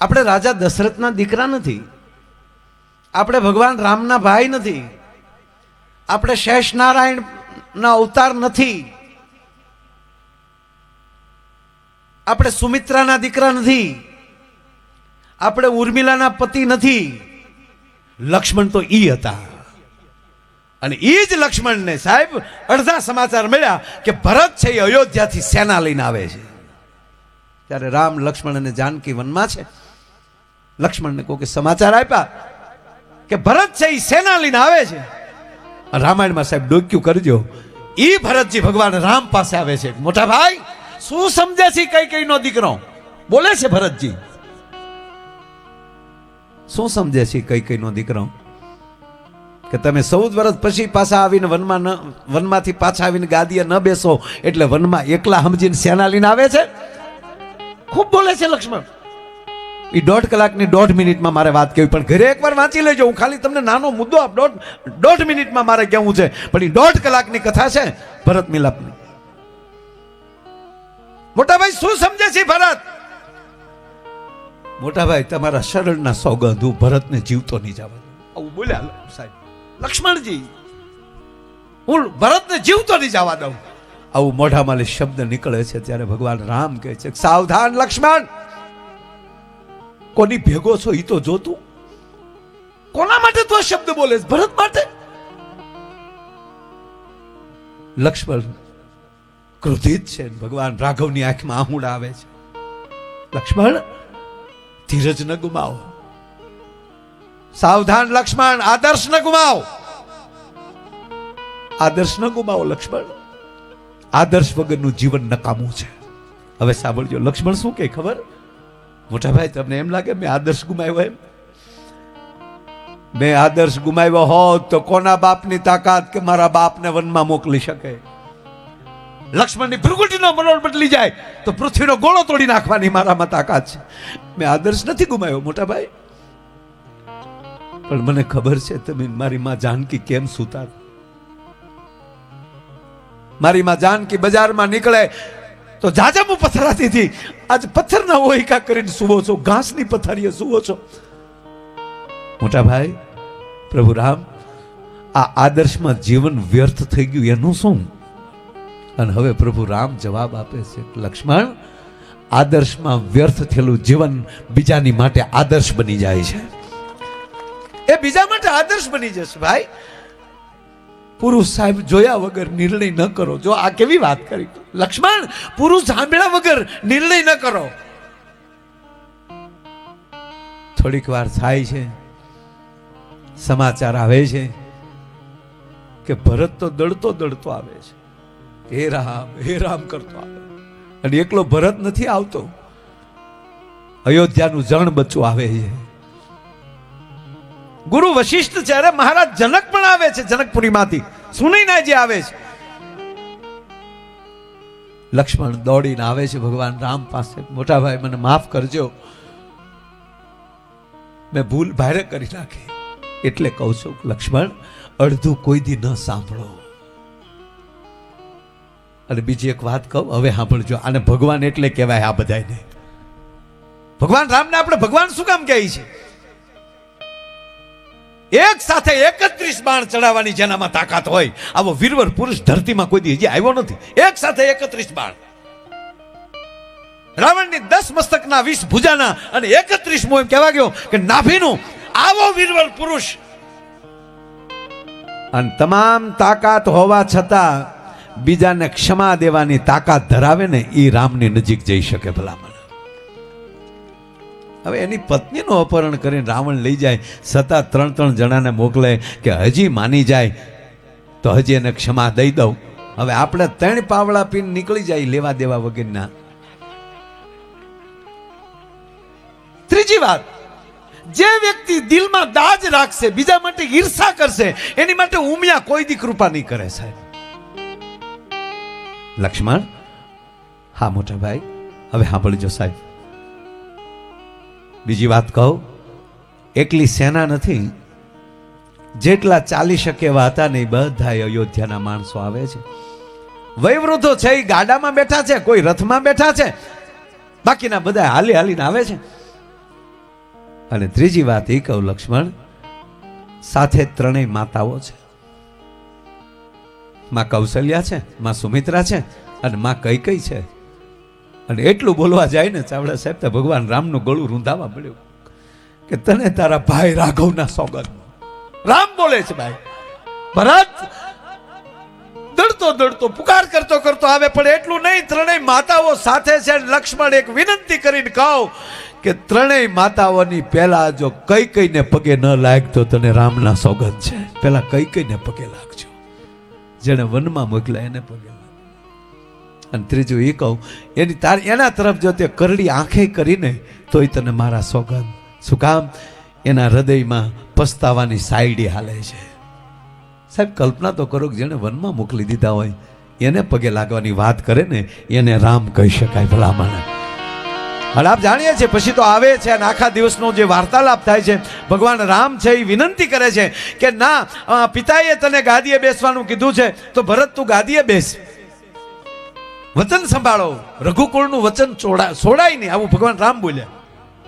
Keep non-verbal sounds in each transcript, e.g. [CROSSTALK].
આપણે રાજા દશરથના દીકરા નથી. આપણે ભગવાન રામના ભાઈ નથી. આપણે શેષ નારાયણના અવતાર નથી. આપણે સુમિત્રાના દીકરા નથી. આપણે ઉર્મિલાના પતિ નથી. લક્ષ્મણ તો ઈ હતા. અને એ જ લક્ષ્મણને સાહેબ અડધા સમાચાર મળ્યા કે ભરત છે એ અયોધ્યાથી સેના લઈને આવે છે. ત્યારે રામ, લક્ષ્મણ અને જાનકી વનમાં છે. લક્ષ્મણને કોઈ સમાચાર આપ્યા કે ભરત છે એ સેના લઈને આવે છે. રામાયણમાં સાહેબ ડોક્યું કરજો. એ ભરતજી ભગવાન રામ પાસે આવે છે. મોટા ભાઈ, શું સમજે છે કઈ કઈ નો દીકરો? બોલે છે ભરતજી. શું સમજે છે કઈ કઈ નો દીકરો? કે તમે ચૌદ વર્ષ પછી પાછા આવીને વનમાં ન, વનમાંથી પાછા આવીને ગાદીએ ન બેસો, એટલે વનમાં એકલા સમજીને સેના લઈને આવે છે? ખૂબ બોલે છે લક્ષ્મણ. એ દોઢ કલાકની દોઢ મિનિટમાં મારે વાત કહેવી પણ ઘરે એકવાર વાંચી લેજો. હું ખાલી તમને નાનો મુદ્દો આપ દોઢ દોઢ મિનિટમાં મારે કહેવું છે? પણ એ દોઢ કલાકની કથા છે ભરત મિલાપની મોટાભાઈ, શું સમજે છે ભરત? મોટાભાઈ, તમારા શરણના સોગંદ હું ભરતને જીવતો નહીં જવા. આવું બોલ્યા સાહેબ. લક્ષ્મણજી, હું ભરતને જીવતો નહીં જવા દઉં. આવું મોઢામાં શબ્દ નીકળે છે ત્યારે ભગવાન રામ કહે છે સાવધાન, લક્ષ્મણ! કોની ભેગો છો એ તો જોતું. કોના માટે તું આ શબ્દ બોલે ભરત માટે? લક્ષ્મણ ક્રોધિત છે ભગવાન રાઘવની આંખમાં આહુડ આવે છે. લક્ષ્મણ ધીરજ ન ગુમાવો. સાવધાન લક્ષ્મણ આદર્શ ન ગુમાવો. આદર્શ ન ગુમાવો લક્ષ્મણ. આદર્શ વગરનું જીવન નકામું છે. હવે સાંભળજો, લક્ષ્મણ શું કે ખબર? મોટા ભાઈ તમને એમ લાગે મેં આદર્શ ગુમાવ્યો એમ? મેં આદર્શ ગુમાવ્યો હોત તો કોના બાપની તાકાત કે મારા બાપને વનમાં મોકલી શકે? લક્ષ્મણની ભૃગુટીનો મનોર બદલી જાય તો પૃથ્વીનો ગોળો તોડી નાખવાની મારામાં તાકાત છે. મેં આદર્શ નથી ગુમાવ્યો મોટા ભાઈ પણ મને ખબર છે તમે મારી માં જાનકી કેમ સુતા? મારી માં જાનકી બજારમાં નીકળે તો જાજમું પથરાતી હતી આજ પથ્થરના ઓહિકા કરીને સુવો છો, ઘાસની પથારીએ સુવો છો. મોટા ભાઈ, પ્રભુ રામ, આ આદર્શમાં જીવન વ્યર્થ થઈ ગયું, એનું શું? અને હવે પ્રભુ રામ જવાબ આપે છે લક્ષ્મણ, આદર્શમાં વ્યર્થ થયેલું જીવન બીજાની માટે આદર્શ બની જાય છે. એ બીજા માટે આદર્શ બની જશે, ભાઈ. પુરુષ સાહેબ જોયા વગર નિર્ણય ન કરો. જો આ કેવી વાત કરી? લક્ષ્મણ, પુરુષ સાંભળ્યા વગર નિર્ણય ન કરો. થોડીક વાર થાય છે. સમાચાર આવે છે કે ભરત તો દડતો દડતો આવે છે. હે રામ હે રામ કરતો આવે. અને એકલો ભરત નથી આવતો. અયોધ્યાનું જણ બચ્ચું આવે છે. ગુરુ વશિષ્ઠ છે અરે મહારાજ જનક પણ આવે છે, જનકપુરીમાંથી. સુનીનાજી આવે છે. લક્ષ્મણ દોડીને આવે છે, ભગવાન રામ પાસે. મોટા ભાઈ મને માફ કરજો. મેં ભૂલ ભારે કરી નાખી. એટલે કહું છું, લક્ષ્મણ, અડધું કોઈ દી ન સાંભળો. અને બીજી એક વાત કહું, હવે સાંભળજો. આને ભગવાન એટલે કહેવાય આ બધાને ભગવાન રામને આપણે ભગવાન શું કામ કહે છે? એક સાથે એકત્રીસ બાણ ચડાવવાની જેનામાં તાકાત હોય, આવો વીરવર પુરુષ ધરતીમાં કોઈ દી હજી આવ્યો નથી. એક સાથે એકત્રીસ બાણ. રાવણની દસ મસ્તકના વીસ ભુજાના અને એકત્રીસ એમ કહેવા ગયો કે નાભીનું, આવો વીરવર પુરુષ. અને તમામ તાકાત હોવા છતાં બીજાને ક્ષમા દેવાની તાકાત ધરાવે ને એ રામની નજીક જઈ શકે ભલામણ. હવે એની પત્નીનું અપહરણ કરીને રાવણ લઈ જાય છતાં ત્રણ ત્રણ જણાને મોકલે કે હજી માની જાય, તો હજી એને ક્ષમા દઈ દઉં. હવે આપણે ત્રણ પાવડા પીને નીકળી જાય લેવા દેવા વગરના. ત્રીજી વાત, જે વ્યક્તિ દિલમાં દાજ રાખશે, બીજા માટે ઈર્ષા કરશે, એની માટે ઉમિયા કોઈ દી કૃપા નહીં કરે સાહેબ. લક્ષ્મણ, હા મોટા ભાઈ, હવે સાંભળજો સાહેબ. બીજી વાત કહું, એકલી સેના નથી. જેટલા ચાલી શકે એવા હતા ને બધા અયોધ્યાના માણસો આવે છે. વયવૃદ્ધો છે, એ ગાડામાં બેઠા છે, કોઈ રથમાં બેઠા છે. બાકીના બધા હાલી હાલીને આવે છે. અને ત્રીજી વાત એ કહું, લક્ષ્મણ, સાથે ત્રણેય માતાઓ છે. માં કૌશલ્યા છે, માં સુમિત્રા છે અને માં કઈ કઈ છે. અને એટલું બોલવા જાય ને ચાવડા સાહેબ, તો ભગવાન રામનું ગળું રૂંધાવા મળ્યું કે તને તારા ભાઈ રાઘવના સોગંદ રામ બોલે છે ભાઈ. ભરત દડતો દડતો, પુકાર કરતો કરતો આવે, પણ એટલું નહીં, ત્રણેય માતાઓ સાથે છે લક્ષ્મણ એક વિનંતી કરીને કહો કે ત્રણેય માતાઓની પહેલા જો કઈ કઈને પગે ન લાગતો તને રામના સોગંદ છે. પહેલા કઈ કઈને પગે લાગજો. જેને વનમાં મોકલા એને પગે અને ત્રીજું એ કહું, એની તાર એના તરફ જો તે કરડી આંખે કરીને, તોય તને મારા સોગંદ. શું કામ? એના હૃદયમાં પસ્તાવાની સાયડી હાલે છે. સાહેબ, કલ્પના તો કરો કે જેણે વનમાં મોકલી દીધા હોય, એને પગે લાગવાની વાત કરે ને, એને રામ કહી શકાય ભલામણ. અને આપ જાણીએ છીએ, પછી તો આવે છે અને આખા દિવસનો જે વાર્તાલાપ થાય છે, ભગવાન રામ છે એ વિનંતી કરે છે કે ના પિતાએ તને ગાદીએ બેસવાનું કીધું છે, તો ભરત તું ગાદીએ બેસ. વચન સંભાળો. રઘુકુળનું વચન છોડા, છોડાય નહીં. આવું ભગવાન રામ બોલ્યા.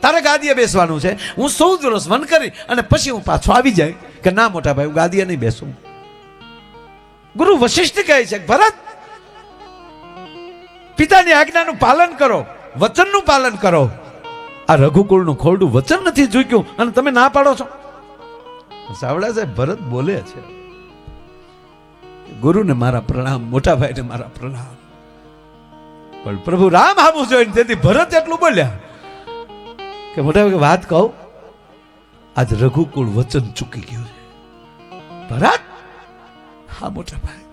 તારે ગાદીએ બેસવાનું છે. હું સૌ દિવસ વન કરી અને પછી હું પાછો આવી જાય કે ના મોટા ભાઈ, હું ગાદીએ નહીં બેસું. ગુરુ વશિષ્ઠ કહે છે ભરત, પિતાની આજ્ઞાનું પાલન કરો. વચનનું પાલન કરો. આ રઘુકુળનું ખોરડું વચન નથી ચૂક્યું અને તમે ના પાડો છો. સાવડા સાહેબ, ભરત બોલે છે ગુરુને મારા પ્રણામ, મોટા ભાઈને મારા પ્રણામ. પણ પ્રભુ રામ હામું જોઈને તેથી ભરત એટલું બોલ્યા કે મોટા વાત કહું, આજ રઘુકુળ વચન ચૂકી ગયું છે. ભરત, હા મોટા ભાઈ,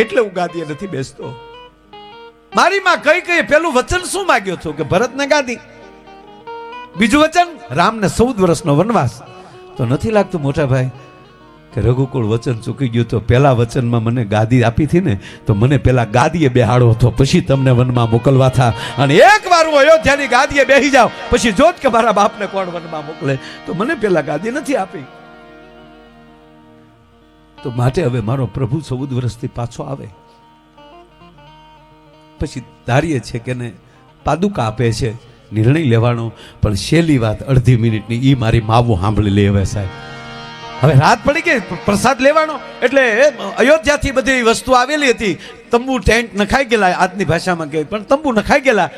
એટલે હું ગાદીએ નથી બેસતો. મારી માં કઈ કઈ પેલું વચન શું માંગ્યો છો કે ભરતને ગાદી? બીજું વચન, રામને ચૌદ વર્ષનો વનવાસ. તો નથી લાગતું મોટા ભાઈ કે રઘુકુળ વચન ચૂકી ગયું તો પેલા વચનમાં મને ગાદી આપી હતી ને, તો મને પેલા ગાદીએ બેહાડો હતો. પછી તમને વનમાં મોકલવા થા. અને એક વાર હું અયોધ્યાની ગાદીએ બેસી જાવ પછી જોત કે મારા બાપને કોણ વનમાં મોકલે? તો મને પેલા ગાદી નથી આપી. તો માટે હવે મારો પ્રભુ ચૌદ વર્ષથી પાછો આવે. પછી ધારીએ છે કે ને પાદુકા આપે છે, નિર્ણય લેવાનો. પણ છેલ્લી વાત અડધી મિનિટની એ મારી માવું સાંભળી લે હવે સાહેબ. હવે રાત પડી ગઈ પ્રસાદ લેવાનો. એટલે અયોધ્યાથી બધી વસ્તુ આવેલી હતી. તંબુ ટેન્ટ નખાઈ ગયેલા, આજની ભાષામાં કહે પણ તંબુ નખાઈ ગયેલા.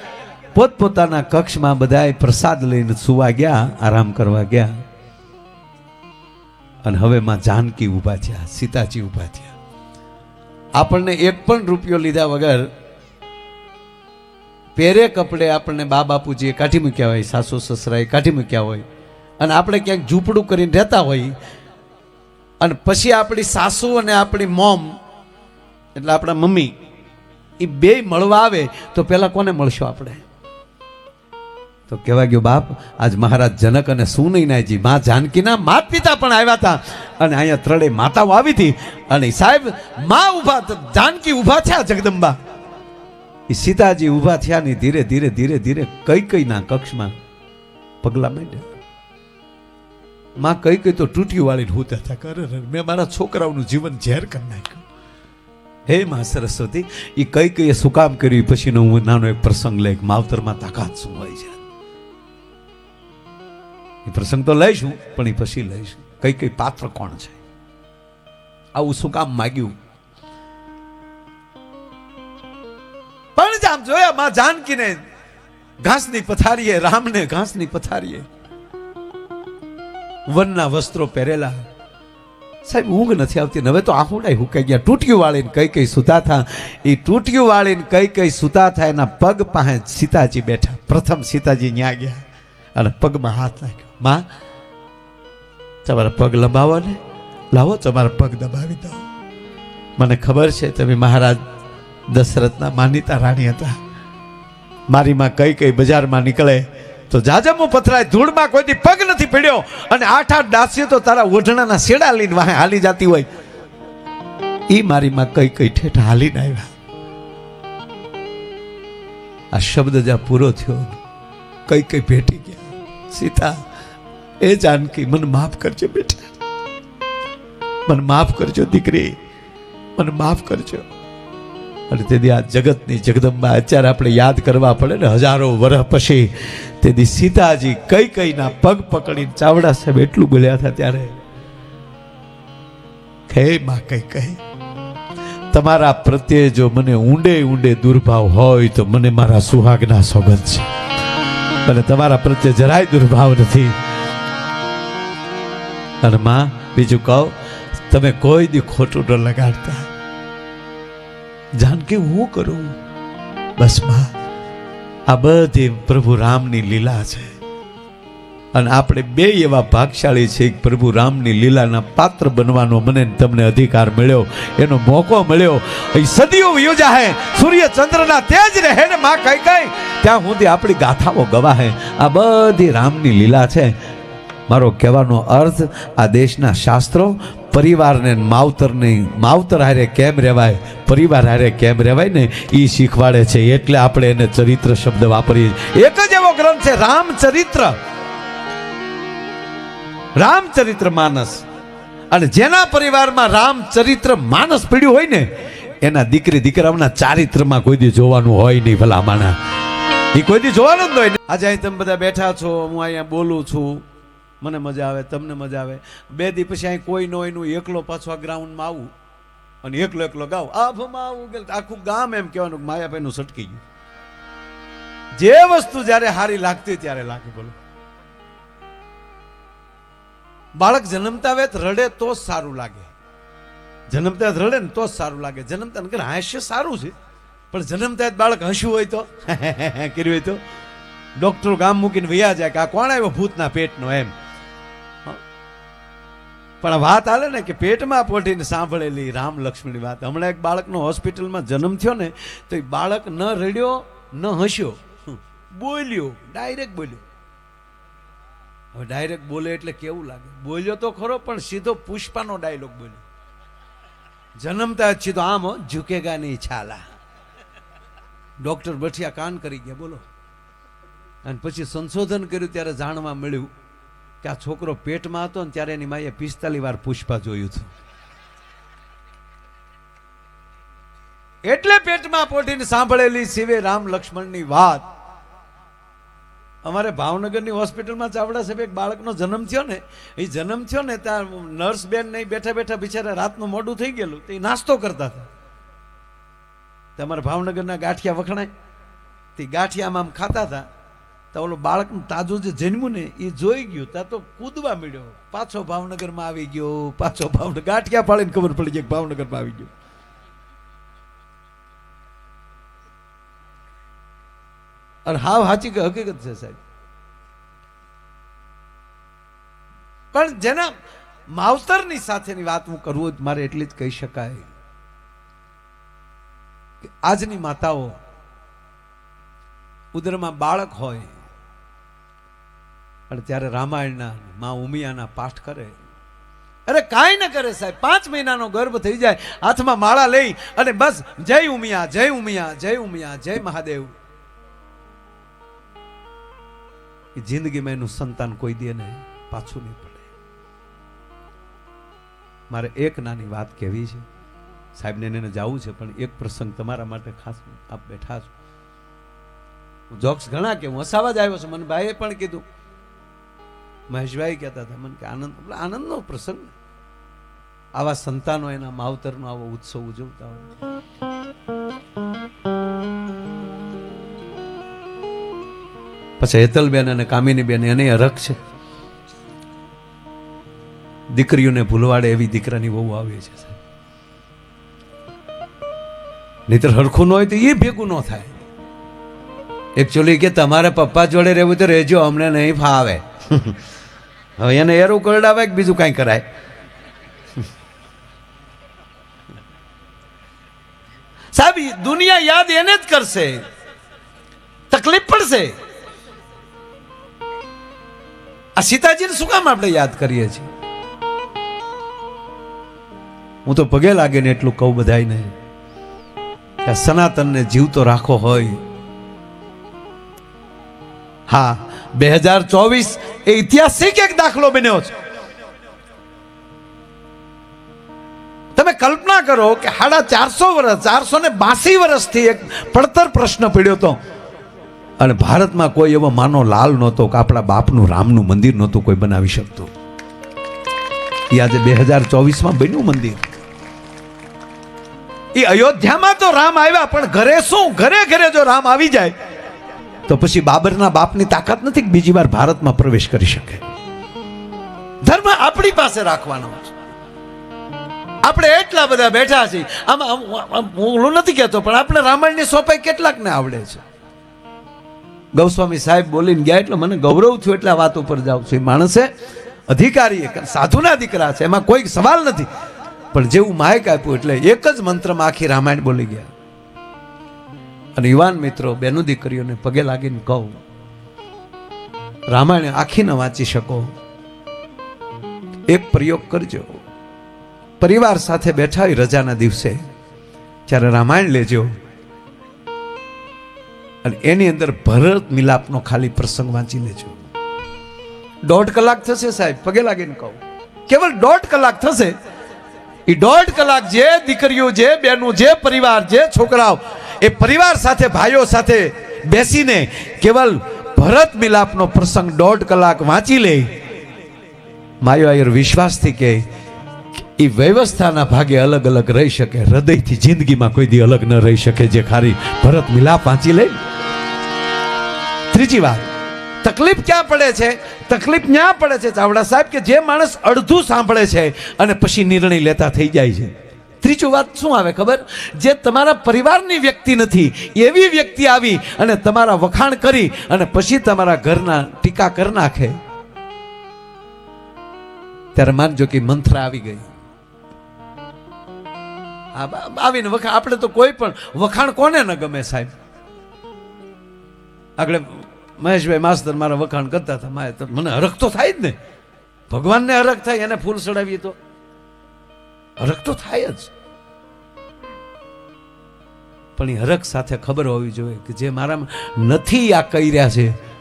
પોતપોતાના કક્ષમાં બધાએ પ્રસાદ લઈને સુવા ગયા, આરામ કરવા ગયા. અને હવે માં જાનકી ઊભા થયા, સીતાજી ઊભા થયા. આપણને એક પણ રૂપિયો લીધા વગર પહેરે કપડે આપણને બા બાપુજીએ કાઢી મૂક્યા હોય, સાસુ સસરાએ કાઢી મૂક્યા હોય. અને આપણે ક્યાંક ઝૂંપડું કરીને રહેતા હોય અને પછી આપણી સાસુ અને આપણી મોમ, એટલે આપણા મમ્મી એ બે મળવા આવે તો પહેલાં કોને મળશો આપણે? તો કહેવા ગયો, બાપ, આજ મહારાજ જનક અને સુનૈનાજી, મા જાનકીના માત પિતા પણ આવ્યા હતા. અને અહીંયા ત્રણેય માતાઓ આવી હતી. અને સાહેબ, મા ઊભા જાનકી ઊભા થયા જગદંબા. એ સીતાજી ઊભા થયા ને ધીરે ધીરે ધીરે ધીરે કઈ કઈના કક્ષમાં પગલા માંડ્યા. માં કઈ કઈ તો તૂટ્યું વાળીને હોતા હતા. કરે મેં મારા છોકરાઓનું જીવન ઝેર કરી નાખ્યું. હે માં સરસ્વતી એ કઈ કઈ શું કામ કર્યું પછીનો હું નાનો એક પ્રસંગ લઈ માવતરમાં તાકાત શું હોય છે? એ પ્રસંગ તો લઈશું પણ એ પછી લઈશું. કઈ કઈ પાત્ર કોણ છે? આવું શું કામ માગ્યું. પણ આમ જોયા માં જાનકીને ઘાસની પથારીએ, રામને ઘાસની પથારીએ વનના વસ્ત્રો પહેરેલા. સાહેબ, ઊંઘ નથી આવતી. હવે તો આહુડાય હુકાઈ ગયા. તૂટ્યું વાળીને કઈ કઈ સુતા થા. એ તૂટ્યું વાળીને કઈ કઈ સુતા થા, એના પગ પાસે સીતાજી બેઠા. પ્રથમ સીતાજી ન્યા ગયા અને પગમાં હાથ નાખ્યો. માં, તમારા પગ લંબાવો ને. લાવો, તમારા પગ દબાવી દો. મને ખબર છે, તમે મહારાજ દશરથના માનીતા રાણી હતા. મારી માં કઈ કઈ બજારમાં નીકળે તો જાજમું પથરાય ધૂળમાં કોઈથી પગ નથી પડ્યો અને આઠ આઠ દાસીઓ તો તારા ઓઢણાના સેડા લઈને વાહે હાલી જતી હોય. એ મારી કઈ કઈ ઠેઠ હાલીને આવ્યા. આ શબ્દ જ્યાં પૂરો થયો, કઈ કઈ ભેટી ગયા. સીતા, એ જાનકી, મને માફ કરજો બેટા. મને માફ કરજો દીકરી. મને માફ કરજો. અને તેથી આ જગતની જગદંબા અત્યારે આપણે યાદ કરવા પડે ને હજારો વર્ષ પછી તેથી સીતાજી કઈ કઈના પગ પકડીને ચાવડા સાહેબ એટલું બોલ્યા હતા ત્યારે, હે માં કઈ કઈ, તમારા પ્રત્યે જો મને ઊંડે ઊંડે દુર્ભાવ હોય તો મને મારા સુહાગના સોગંદ છે. મને તમારા પ્રત્યે જરાય દુર્ભાવ નથી. અને માં, બીજું કહો, તમે કોઈ દી ખોટું ન લગાડતા. જાનકી હું કરું? બસમાં આ બધી પ્રભુ રામની લીલા છે. અને આપણે બે એવા ભાગશાળી છે પ્રભુ રામની લીલાના પાત્ર બનવાનો મને તમને અધિકાર મળ્યો, એનો મોકો મળ્યો. એ સદીઓ યોજા હે, સૂર્ય ચંદ્રના તેજ રહે ને માં કઈ કઈ. ત્યાં સુધી આપણી ગાથાઓ ગવાહે. આ બધી રામની લીલા છે. મારો કહેવાનો અર્થ, આ દેશના શાસ્ત્રો પરિવારને માવતરને માવતર હારે કેમ રહેવાય? પરિવાર હારે કેમ રહેવાય ને? એ શીખવાડે છે. એટલે આપણે એને ચરિત્ર શબ્દ વાપરીએ એક જ એવો ગ્રંથ છે, રામચરિત્ર. રામચરિત્ર માનસ. અને જેના પરિવારમાં રામચરિત્ર માનસ પીડ્યું હોય ને, એના દીકરી દીકરાઓના ચારિત્રમાં કોઈ દી જોવાનું હોય નહીં ભલામાણા. એ કોઈ દી જોવાનું જ હોય. આજે અહીં તમે બધા બેઠા છો, હું અહીંયા બોલું છું. મને મજા આવે, તમને મજા આવે. બે દી પછી અહીં કોઈ ન હોય એકલો પાછો આ ગ્રાઉન્ડમાં આવું અને એકલો એકલો ગાવ આભમાં આવું કે આખું ગામ એમ કહેવાનું કે માયાભાઈનું સટકી ગયું. જે વસ્તુ જ્યારે હારી લાગતી ત્યારે લાગે બોલો. બાળક જન્મતા વેત રડે તો જ સારું લાગે. જન્મતા રડે ને તો જ સારું લાગે. જન્મતા નકર હાસ્ય સારું છે. પણ જન્મતા બાળક હસ્યું હોય તો? [LAUGHS] કર્યું હોય તો? ડોક્ટર ગામ મૂકીને વૈયા જાય કે આ કોણ આવ્યો ભૂતના પેટનો એમ? પણ વાત આલે ને કે પેટમાં પોટીને સાંભળેલી રામ લક્ષ્મણની વાત. હમણાં એક બાળકનો હોસ્પિટલમાં જન્મ થયો ને, તો એ બાળક ન રડ્યો, ન હસ્યો. બોલ્યો, ડાયરેક્ટ બોલ્યો. હવે ડાયરેક્ટ બોલે એટલે કેવું લાગે? બોલ્યો તો ખરો, પણ સીધો પુષ્પાનો ડાયલોગ બોલ્યો. જન્મતા જ સીધો આમ ઝુકેગા નહીં છાલા. ડોક્ટર બઠિયા કાન કરી ગયા, બોલો. અને પછી સંશોધન કર્યું, ત્યારે જાણવા મળ્યું કે આ છોકરો પેટમાં હતો ને ત્યારે એની માએ પિસ્તાલી વાર પુષ્પા જોયું હતું. એટલે પેટમાં પોઢીને સાંભળેલી શિવે રામ લક્ષ્મણની વાત. અમારે ભાવનગરની હોસ્પિટલમાં ચાવડા સાહેબ એક બાળકનો જન્મ થયો ને એ જન્મ થયો ને ત્યાં નર્સ બેન નહીં બેઠા બેઠા બિચારા રાતનું મોડું થઈ ગયેલું, તો નાસ્તો કરતા હતા. તમારે ભાવનગરના ગાંઠિયા વખણાય, તે ગાંઠિયામાં આમ ખાતા હતા તો ઓલો બાળકનું તાજું જે જન્મ્યું ને એ જોઈ ગયું, ત્યાં તો કૂદવા મળ્યો પાછો ભાવનગરમાં આવી ગયો, પાછો ભાવનગર, ગાંઠિયા પાડીને ખબર પડી ગઈ ભાવનગરમાં આવી ગયો. અને હાવ કે હકીકત છે સાહેબ. પણ જેના માવતરની સાથેની વાત હું કરવું હોય મારે એટલી જ કહી શકાય કે આજની માતાઓ ઉદરમાં બાળક હોય અને જ્યારે રામાયણના મા ઉમિયાના પાઠ કરે. અરે કાંઈ ન કરે સાહેબ, પાંચ મહિનાનો ગર્ભ થઈ જાય, હાથમાં માળા લઈ અને બસ, જય ઉમિયા જય ઉમિયા જય ઉમિયા, જય મહાદેવ. જિંદગીમાં એનું સંતાન કોઈ દે ને પાછું નહીં પડે. મારે એક નાની વાત કહેવી છે. સાહેબને એને જવું છે, પણ એક પ્રસંગ તમારા માટે ખાસ આપ બેઠા છો. હું જોક્સ ઘણા કે હું હસાવા જ આવ્યો છું. મને ભાઈએ પણ કીધું મહેશભાઈ કહેતા હતા, મને કે આનંદ, એટલે આનંદનો પ્રસંગ આવા સંતાનો એના માવતરનો આવો ઉત્સવ ઉજવતા હોય પછી હેતલબેન અને કામિનીબેન એને અરખ છે. દીકરીઓને ભૂલવાડે એવી દીકરાની બહુ આવે છે. નહીતર હરખું ન હોય તો એ ભેગું ન થાય. એકચ્યુઅલી કે, તમારે પપ્પા જોડે રહેવું તો રહેજો, અમને નહીં ફાવે. [LAUGHS] હવે એને એરું કરડાવે કે બીજું કાંઈ કરાય? [LAUGHS] સાહેબ દુનિયા યાદ એને જ કરશે. તકલીફ પડશે. આ સીતાજીને શું કામ આપણે યાદ કરીએ છીએ? હું તો પગે લાગે ને એટલું કહું બધાયને કે આ સનાતનને જીવતો રાખો હોય. હા, બે હજાર ચોવીસ એ ઐતિહાસિક એક દાખલો બન્યો છે. તમે કલ્પના કરો કે સાડા ચારસો વર્ષ ચારસો ને બાસી વર્ષથી એક પડતર પ્રશ્ન પડ્યો હતો અને ભારતમાં કોઈ એવો માનો લાલ નહોતો કે આપણા બાપનું રામનું મંદિર નહોતું કોઈ બનાવી શકતું. એ આજે બે હજાર ચોવીસમાં બન્યું મંદિર. એ અયોધ્યામાં તો રામ આવ્યા, પણ ઘરે શું? ઘરે ઘરે જો રામ આવી જાય તો પછી બાબરના બાપની તાકાત નથી બીજી વાર ભારતમાં પ્રવેશ કરી શકે. ધર્મ આપણી પાસે રાખવાનો છે. આપણે એટલા બધા બેઠા છીએ. આમાં હું નથી કહેતો, પણ આપણે રામાયણની સોપાઈ કેટલાકને આવડે છે. ગૌસ્વામી સાહેબ બોલીને ગયા એટલે મને ગૌરવ થયું એટલે આ વાત ઉપર જાઉં છું. માણસે અધિકારી એક સાધુના દીકરા છે, એમાં કોઈ સવાલ નથી. પણ જેવું માયક આપ્યું એટલે એક જ મંત્રમાં આખી રામાયણ બોલી ગયા. અને યુવાન મિત્રો, બેનું દીકરીઓને પગે લાગીને કહું, રામાયણ આખી ન વાંચી શકો. એક પ્રયોગ કરજો. પરિવાર સાથે બેઠા હોય રજાના દિવસે, ત્યારે રામાયણ લેજો. અને એની અંદર ભરત મિલાપનો ખાલી પ્રસંગ વાંચી લેજો. દોઢ કલાક થશે સાહેબ, પગે લાગીને કહું. કેવલ દોઢ કલાક થશે? એ દોઢ કલાક જે દીકરીઓ, જે બેનું, જે પરિવાર, જે છોકરાઓ એ પરિવાર સાથે, ભાઈઓ સાથે બેસીને કેવલ ભરત મિલાપનો પ્રસંગ દોઢ કલાક વાંચી લે. માયો આયર વિશ્વાસથી કે એ વ્યવસ્થાના ભાગે અલગ અલગ રહી શકે. હૃદયથી, જિંદગીમાં કોઈ દી અલગ ન રહી શકે જે ખારી ભરત મિલાપ વાંચી લે. ત્રીજી વાત, તકલીફ ક્યાં પડે છે? તકલીફ ક્યાં પડે છે? ચાવડા સાહેબ કે જે માણસ અડધું સાંભળે છે અને પછી નિર્ણય લેતા થઈ જાય છે. ત્રીજું વાત શું આવે ખબર? જે તમારા પરિવારની વ્યક્તિ નથી, એવી વ્યક્તિ આવી અને તમારા વખાણ કરી અને પછી તમારા ઘરના ટીકા કરી નાખે. ત્યારે માનજો કે મંત્ર આવી ગઈ. આવીને વખાણ આપણે તો કોઈ પણ વખાણ કોને ન ગમે સાહેબ? આગળ મહેશભાઈ માસ્તર મારા વખાણ કરતા હતા મને હરખ તો થાય જ ને. ભગવાનને હરખ થાય, એને ફૂલ ચડાવીએ તો. હરખ તો થાય જ. પણ એ હરખ સાથે ખબર હોવી જોઈએ કે જે મારામાં નથી આ કહી રહ્યા છે.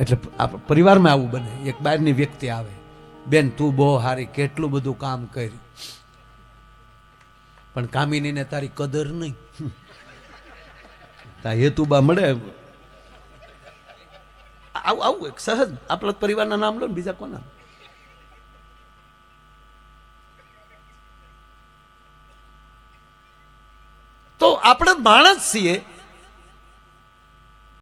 એટલે પરિવારમાં આવું બને. એક બહારની વ્યક્તિ આવે. બેન, તું બહુ હારી, કેટલું બધું કામ કર્યું? પણ કામિનીને તારી કદર નહીં. [LAUGHS] તા હેતુબા મળે? આવું આવું એક સહજ આપણા પરિવારના નામ લો ને બીજા કોના? તો આપણે માણસ છીએ